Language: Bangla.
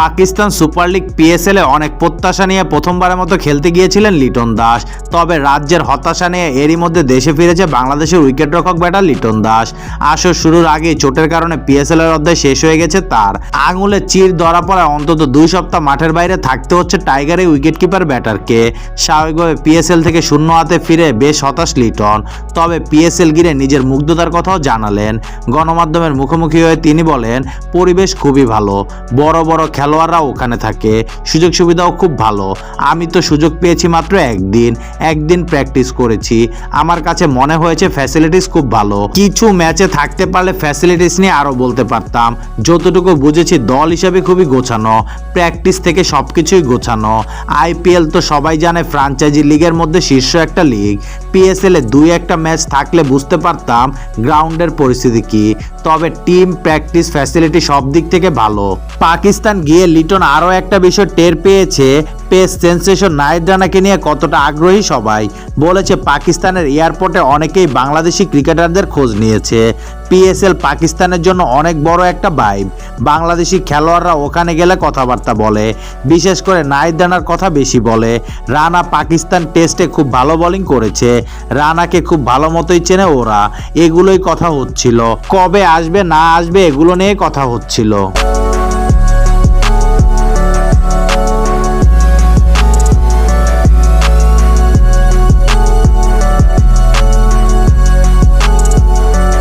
পাকিস্তান সুপার লিগ পিএসএল এ অনেক প্রত্যাশা নিয়ে প্রথমবারের মতো খেলতে গিয়েছিলেন লিটন দাস। তবে রাজ্যের হতাশা নিয়ে এরই মধ্যে দেশে ফিরেছে বাংলাদেশের উইকেটরক্ষক ব্যাটার লিটন দাস। আসর শুরুর আগে চোটের কারণে পিএসএল এর অধ্যায় শেষ হয়ে গেছে তার। আঙুলে চির ধরা পড়ায় অন্তত দুই সপ্তাহ মাঠের বাইরে থাকতে হচ্ছে টাইগারের উইকেটকিপার ব্যাটারকে। স্বাভাবিকভাবে পিএসএল থেকে শূন্য হাতে ফিরে বেশ হতাশ লিটন। তবে পিএসএল গিরে নিজের মুগ্ধতার কথাও জানালেন। গণমাধ্যমের মুখোমুখি হয়ে তিনি বলেন, পরিবেশ খুবই ভালো। বড় বড় খেলোয়াড়রাও ওখানে থাকে। সুযোগ সুবিধাও খুব ভালো। আমি তো সুযোগ পেয়েছি মাত্র একদিন। একদিন প্র্যাকটিস করেছি। আমার কাছে মনে হয়েছে ফ্যাসিলিটিস খুব ভালো। কিছু ম্যাচে থাকতে পারলে ফ্যাসিলিটিস নিয়ে আরও বলতে পারতাম। যতটুকু বুঝেছি, দল হিসাবে খুবই গোছানো। প্র্যাকটিস থেকে সব কিছুই গোছানো আইপিএল তো সবাই জানে ফ্রাঞ্চাইজি লিগের মধ্যে শীর্ষ একটা লিগ পিএসএল এ দুই একটা ম্যাচ থাকলে বুঝতে পারতাম গ্রাউন্ডের পরিস্থিতি কি। তবে টিম প্র্যাকটিস ফ্যাসিলিটি সব দিক থেকে ভালো। পাকিস্তান গিয়ে লিটন আরও একটা বিষয় টের পেয়েছে, পেস সেন্সেশন নাহিদ রানাকে নিয়ে কতটা আগ্রহী সবাই। বলেছে পাকিস্তানের এয়ারপোর্টে অনেকেই বাংলাদেশি ক্রিকেটারদের খোঁজ নিয়েছে। পিএসএল পাকিস্তানের জন্য অনেক বড় একটা বাইব বাংলাদেশি খেলোয়াড়রা ওখানে গেলে কথাবার্তা বলে। বিশেষ করে নাহিদ রানার কথা বেশি বলে। রানা পাকিস্তান টেস্টে খুব ভালো বোলিং করেছে। রানাকে খুব ভালো মতোই চেনে ওরা। এগুলোই কথা হচ্ছিল। কবে আসবে না আসবে এগুলো নিয়ে কথা হচ্ছিল।